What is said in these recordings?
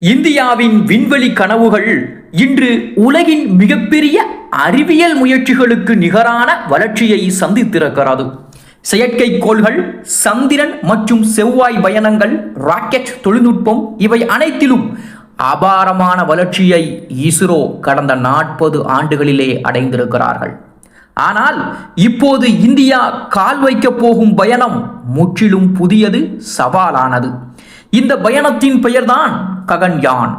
இந்தியாவின் விண்வெளி கனவுகள் இன்று உலகின் மிகப்பெரிய அறிவியல் முயற்சிகளுக்கு நிகரான வளர்ச்சியை சந்தித்திருக்கிறது. செயற்கைக்கோள்கள் சந்திரன் மற்றும் செவ்வாய் பயணங்கள் ராக்கெட் தொழில்நுட்பம் இவை அனைத்திலும் அபாரமான வளர்ச்சியை இஸ்ரோ கடந்த நாற்பது ஆண்டுகளிலே அடைந்திருக்கிறார்கள். ஆனால் இப்போது இந்தியா கால் வைக்கப் போகும் பயணம் முற்றிலும் புதியது சவாலானது. இந்த பயணத்தின் பெயர்தான் ககன்யான்.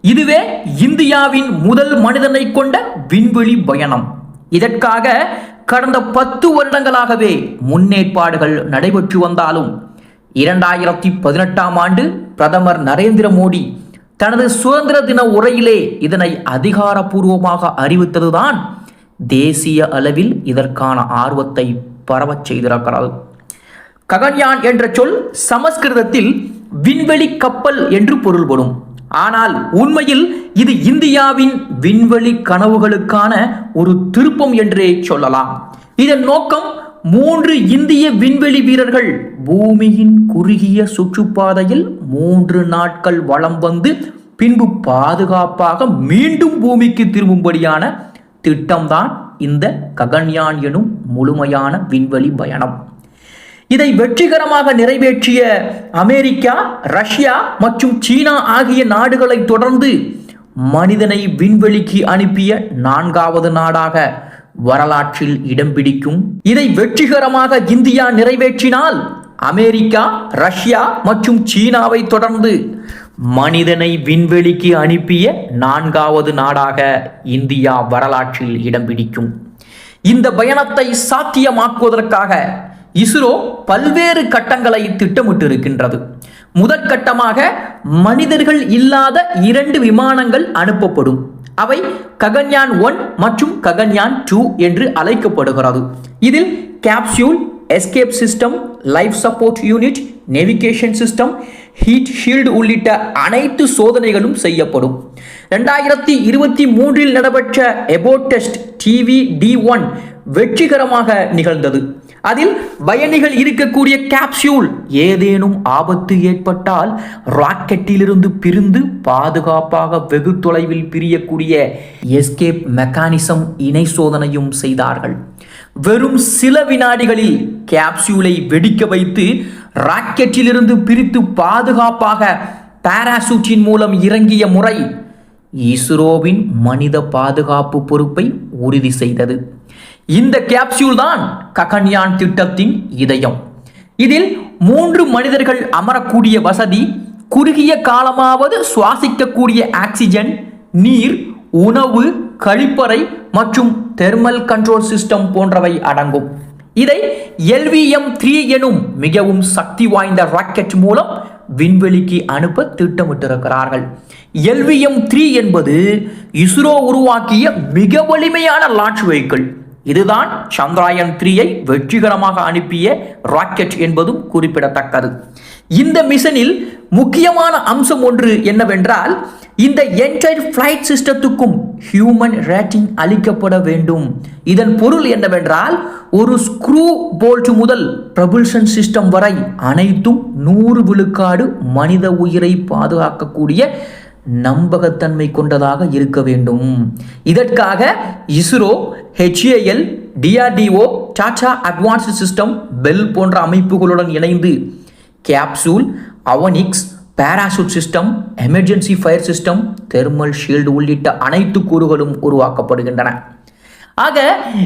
இதுவே இந்தியாவின் முதல் மனிதனை கொண்ட விண்வெளி பயணம். இதற்காக கடந்த பத்து வருடங்களாகவே முன்னேற்பாடுகள் நடைபெற்று வந்தாலும் இரண்டாயிரத்தி பதினெட்டாம் ஆண்டு பிரதமர் நரேந்திர மோடி தனது சுதந்திர தின உரையிலே இதனை அதிகாரப்பூர்வமாக அறிவித்ததுதான் தேசிய அளவில் இதற்கான ஆர்வத்தை பரவச் செய்திருக்கிறது. ககன்யான் என்ற சொல் சமஸ்கிருதத்தில் விண்வெளி கப்பல் என்று பொருள்படும். ஆனால் உண்மையில் இது இந்தியாவின் விண்வெளி கனவுகளுக்கான ஒரு திருப்பம் என்றே சொல்லலாம். இதன் நோக்கம் மூன்று இந்திய விண்வெளி வீரர்கள் பூமியின் குறுகிய சுற்றுப்பாதையில் மூன்று நாட்கள் வலம் வந்து பின்பு பாதுகாப்பாக மீண்டும் பூமிக்கு திரும்பும்படியான திட்டம்தான் இந்த ககன்யான் எனும் முழுமையான விண்வெளி பயணம். இதை வெற்றிகரமாக நிறைவேற்றிய அமெரிக்கா ரஷ்யா மற்றும் சீனா ஆகிய நாடுகளை தொடர்ந்து மனிதனை விண்வெளிக்கு அனுப்பிய நான்காவது நாடாக வரலாற்றில் இடம் பிடிக்கும். இதை வெற்றிகரமாக இந்தியா நிறைவேற்றினால் அமெரிக்கா ரஷ்யா மற்றும் சீனாவை தொடர்ந்து மனிதனை விண்வெளிக்கு அனுப்பிய நான்காவது நாடாக இந்தியா வரலாற்றில் இடம் பிடிக்கும். இந்த பயணத்தை சாத்தியமாக்குவதற்காக இஸ்ரோ பல்வேறு கட்டங்களை திட்டமிட்டு இருக்கின்றது முதற்கட்டமாக மனிதர்கள் இல்லாத இரண்டு விமானங்கள் அனுப்பப்படும். அவை ககன்யான் ஒன் மற்றும் ககன்யான் டூ என்று அழைக்கப்படுகிறது. இதில் capsule escape system life support unit navigation system heat shield உள்ளிட்ட அனைத்து சோதனைகளும் செய்யப்படும். ரெண்டாயிரத்தி இருபத்தி மூன்றில் நடைபெற்ற எபோ டெஸ்ட் டிவி டி ஒன் வெற்றிகரமாக நிகழ்ந்தது. அதில் பயணிகள் இருக்கக்கூடிய கேப்சியூல் ஏதேனும் ஆபத்து ஏற்பட்டால் ராக்கெட்டிலிருந்து பிரிந்து பாதுகாப்பாக வெகு தொலைவில் பிரியக்கூடிய எஸ்கேப் மெக்கானிசம் இணை சோதனையும் செய்தார்கள். வெறும் சில வினாடிகளில் கேப்சியூலை வெடிக்க வைத்து ராக்கெட்டிலிருந்து பிரித்து பாதுகாப்பாக பாராசூட்டின் மூலம் இறங்கிய முறை இஸ்ரோவின் மனித பாதுகாப்பு பொறுப்பை உறுதி செய்தது. இந்த கேப்சியூல் தான் ககன்யான் திட்டத்தின் இதயம். இதில் மூன்று மனிதர்கள் அமரக்கூடிய வசதி குறுகிய காலமாவது சுவாசிக்கக்கூடிய ஆக்சிஜன் நீர் உணவு கழிப்பறை மற்றும் தெர்மல் கண்ட்ரோல் சிஸ்டம் போன்றவை அடங்கும். இதை எல்விஎம் த்ரீ எனும் மிகவும் சக்தி வாய்ந்த ராக்கெட் மூலம் விண்வெளிக்கு அனுப்ப திட்டமிட்டிருக்கிறார்கள். எல்விஎம் த்ரீ என்பது இஸ்ரோ உருவாக்கிய மிக வலிமையான லான்ச் வெஹிக்கிள் இதுதான் சந்திராயன் த்ரீயை வெற்றிகரமாக அனுப்பிய ராக்கெட் என்பதும் குறிப்பிடத்தக்கது. இந்த மிஷனில் முக்கியமான அம்சம் ஒன்று என்னவென்றால் இந்த என்டையர் ஃப்ளைட் சிஸ்டத்துக்கும் ஹியூமன் ரேட்டிங் அளிக்கப்பட வேண்டும். இதன் பொருள் என்னவென்றால் ஒரு ஸ்க்ரூ போல்ட் முதல் ப்ரபுல்ஷன் சிஸ்டம் வரை அனைத்தும் நூறு விழுக்காடு மனித உயிரை பாதுகாக்கக்கூடிய நம்பகத்தன்மை கொண்டதாக இருக்க வேண்டும். இதற்காக ISRO HAL DRDO Tata advanced system BEL போன்ற அமைப்புகளுடன் இணைந்து capsule avionics parachute system emergency fire system thermal shield உள்ளிட்ட அனைத்து கூறுகளும் உருவாக்கப்படுகின்றன. ஆக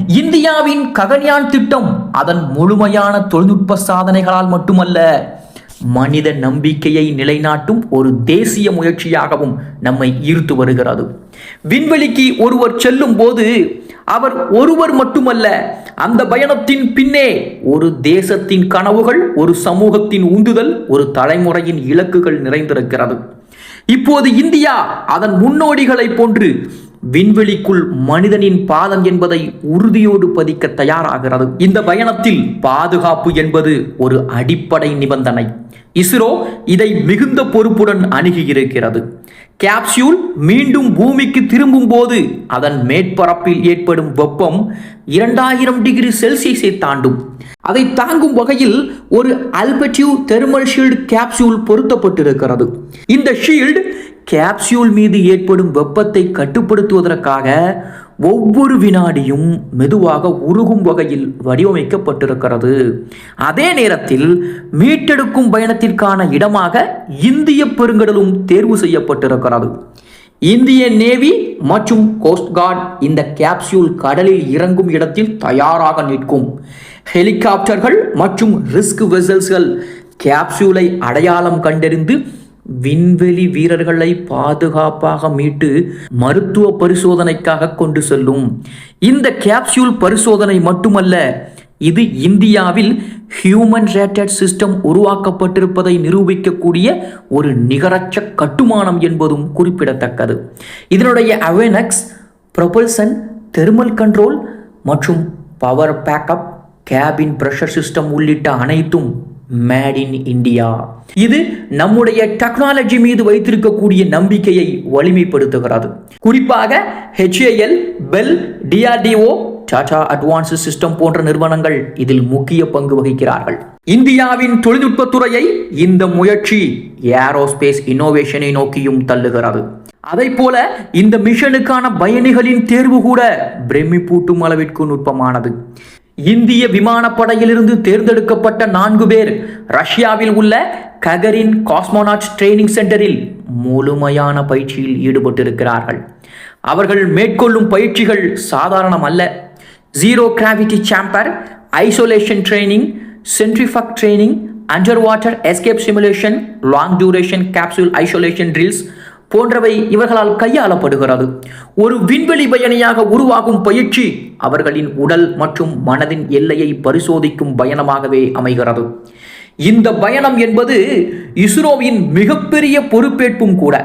இந்தியாவின் ககன்யான் திட்டம் அதன் முழுமையான தொழில்நுட்ப சாதனைகளால் மட்டுமல்ல மனித நம்பிக்கையை நிலைநாட்டும் ஒரு தேசிய முயற்சியாகவும் நம்மை ஈர்த்து வருகிறது. விண்வெளிக்கு ஒருவர் செல்லும் போது அவர் ஒருவர் மட்டுமல்ல அந்த பயணத்தின் பின்னே ஒரு தேசத்தின் கனவுகள் ஒரு சமூகத்தின் உந்துதல் ஒரு தலைமுறையின் இலக்குகள் நிறைந்திருக்கிறது. இப்போது இந்தியா அதன் முன்னோடிகளை போன்று விண்வெளிக்குள் மனிதனின் பாதம் என்பதை உறுதியோடு பதிக்க தயாராகிறது. இந்த பயணத்தில் பாதுகாப்பு என்பது ஒரு அடிப்படை நிபந்தனை. இஸ்ரோ இதை மிகுந்த பொறுப்புடன் அணுகியிருக்கிறது கேப்சியூல் மீண்டும் பூமிக்கு திரும்பும் போது அதன் மேற்பரப்பில் ஏற்படும் வெப்பம் இரண்டாயிரம் டிகிரி செல்சியஸை தாண்டும். அதை தாங்கும் வகையில் ஒரு அல்பட்டிவ் தெர்மல் ஷீல்டு கேப்சூல் பொருத்தப்பட்டிருக்கிறது. இந்த ஷீல்டு கேப்சூல் மீது ஏற்படும் வெப்பத்தை கட்டுப்படுத்துவதற்காக ஒவ்வொரு வினாடியும் மெதுவாக உருகும் வகையில் வடிவமைக்கப்பட்டிருக்கிறது. அதே நேரத்தில் மீட்டெடுக்கும் பயணத்திற்கான இடமாக இந்திய பெருங்கடலும் தேர்வு செய்யப்பட்டிருக்கிறது. இந்திய நேவி மற்றும் கோஸ்ட்கார்டு இந்த கேப்சியூல் கடலில் இறங்கும் இடத்தில் தயாராக நிற்கும். ஹெலிகாப்டர்கள் மற்றும் ரிஸ்க் வெசல்ஸ்கள் கேப்சியூலை அடையாளம் கண்டறிந்து விண்வெளி வீரர்களை பாதுகாப்பாக மீட்டு மருத்துவ பரிசோதனைக்காக கொண்டு செல்லும். இந்த கேப்சூல் பரிசோதனை மட்டுமல்ல இது இந்தியாவில் ஹியூமன் ரேட்டட் சிஸ்டம் உருவாக்கப்பட்டிருப்பதை நிரூபிக்கக்கூடிய ஒரு நிகரற்ற கட்டுமானம் என்பதும் குறிப்பிடத்தக்கது. இதனுடைய அவேனக்ஸ் ப்ரொபல்சன் தெர்மல் கண்ட்ரோல் மற்றும் power backup cabin pressure system உள்ளிட்ட அனைத்தும் மேட் இன் இந்தியா இது நம்முடைய டெக்னாலஜி மீது வைத்திருக்கக்கூடிய நம்பிக்கையை வலிமைப்படுத்துகிறது. குறிப்பாக HAL BEL DRDO Tata advance system போன்ற நிறுவனங்கள் இதில் முக்கிய பங்கு வகிக்கிறார்கள். இந்தியாவின் தொழில்நுட்பத்துறையை இந்த முயற்சி ஏரோஸ்பேஸ் இன்னோவேஷனை நோக்கியும் தள்ளுகிறது. அதை போல இந்த மிஷனுக்கான பயணிகளின் தேர்வு கூட பிரமிப்பூட்டும் அளவிற்கு நுட்பமானது. இந்திய விமானப்படையிலிருந்து தேர்ந்தெடுக்கப்பட்ட நான்கு பேர் ரஷ்யாவில் உள்ள ககரின் காஸ்மோனாட் ட்ரைனிங் சென்டரில் முழுமையான பயிற்சியில் ஈடுபட்டிருக்கிறார்கள். அவர்கள் மேற்கொள்ளும் பயிற்சிகள் சாதாரணம் அல்ல zero gravity chamber isolation training centrifuge training underwater escape simulation long duration capsule isolation drills போன்றவை இவர்களால் கையாளப்படுகிறது. ஒரு விண்வெளி பயணியாக உருவாகும் பயிற்சி அவர்களின் உடல் மற்றும் மனதின் எல்லையை பரிசோதிக்கும் பயணமாகவே அமைகிறது. இந்த பயணம் என்பது இஸ்ரோவின் மிகப்பெரிய பொறுப்பேற்பும் கூட.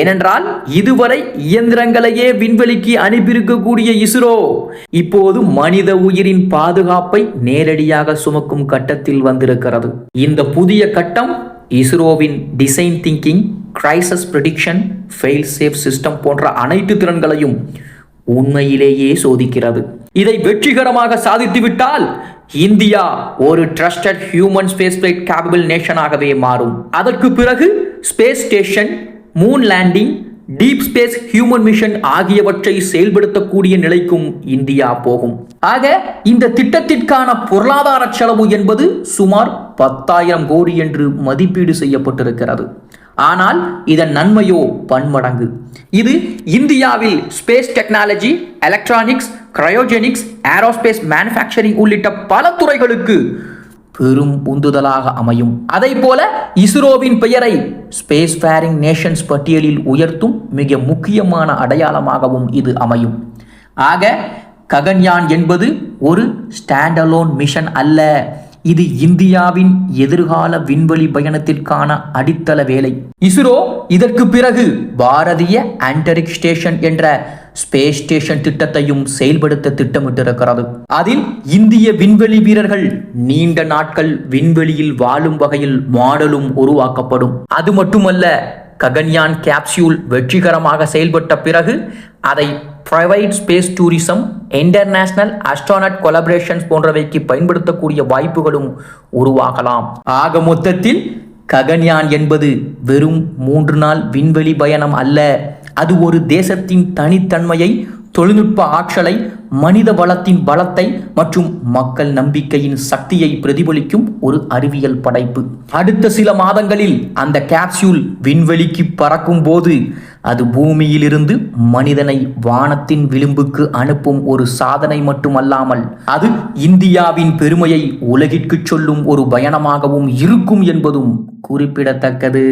ஏனென்றால் இதுவரை இயந்திரங்களையே விண்வெளிக்கு அனுப்பியிருக்கக்கூடிய இஸ்ரோ இப்போது மனித உயிரின் பாதுகாப்பை நேரடியாக சுமக்கும் கட்டத்தில் வந்திருக்கிறது. இந்த புதிய கட்டம் இஸ்ரோவின் design thinking crisis prediction fail safe system போன்ற அனைத்து திறன்களையும் உண்மையிலேயே சோதிக்கிறது. இதை வெற்றிகரமாக சாதித்துவிட்டால் இந்தியா ஒரு trusted human space flight capable நேஷனாகவே மாறும். அதற்கு பிறகு space station moon landing deep space human mission ஆகியவற்றை செயல்படுத்தக்கூடிய நிலைக்கும் இந்தியா போகும். ஆக இந்த திட்டத்திற்கான பொருளாதார செலவு என்பது சுமார் பத்தாயிரம் கோடி என்று மதிப்பீடு செய்யப்பட்டிருக்கிறது. ஆனால் இதன் நன்மையோ பன்மடங்கு. இது இந்தியாவில் space technology electronics cryogenics aerospace manufacturing உள்ளிட்ட பல துறைகளுக்கு பெரும் உந்துதலாக அமையும். அதை போல இஸ்ரோவின் பெயரை ஸ்பேஸ் ஃபேரிங் நேஷன்ஸ் பட்டியலில் உயர்த்தும் மிக முக்கியமான அடையாளமாகவும் இது அமையும். ஆக ககன்யான் என்பது ஒரு ஸ்டாண்டலோன் மிஷன் அல்ல. இது இந்தியாவின் எதிர்கால விண்வெளி பயணத்திற்கான அடித்தள வேலை. இஸ்ரோ இதற்கு பிறகு பாரதிய ஆண்டரிக் ஸ்டேஷன் என்ற ஸ்பேஸ் ஸ்டேஷன் திட்டத்தையும் செயல்படுத்த திட்டமிட்டிருக்கிறது. அதில் இந்திய விண்வெளி வீரர்கள் நீண்ட நாட்கள் விண்வெளியில் வாழும் வகையில் மாடலும் உருவாக்கப்படும். அது மட்டுமல்ல ககன்யான் கேப்சியூல் வெற்றிகரமாக செயல்பட்ட பிறகு அதை private space tourism international astronaut collaborations போன்றவைக்கு பயன்படுத்தக்கூடிய வாய்ப்புகளும் உருவாகலாம். ஆக மொத்தத்தில் ககன்யான் என்பது வெறும் மூன்று நாள் விண்வெளி பயணம் அல்ல. அது ஒரு தேசத்தின் தனித்தன்மையை தொழில்நுட்ப ஆற்றலை மனித வளத்தின் பலத்தை மற்றும் மக்கள் நம்பிக்கையின் சக்தியை பிரதிபலிக்கும் ஒரு அறிவியல் படைப்பு. அடுத்த சில மாதங்களில் அந்த கேப்சியூல் விண்வெளிக்கு பறக்கும் போது அது பூமியிலிருந்து மனிதனை வானத்தின் விளிம்புக்கு அனுப்பும் ஒரு சாதனை மட்டுமல்லாமல் அது இந்தியாவின் பெருமையை உலகிற்கு சொல்லும் ஒரு பயணமாகவும் இருக்கும் என்பதும் குறிப்பிடத்தக்கது.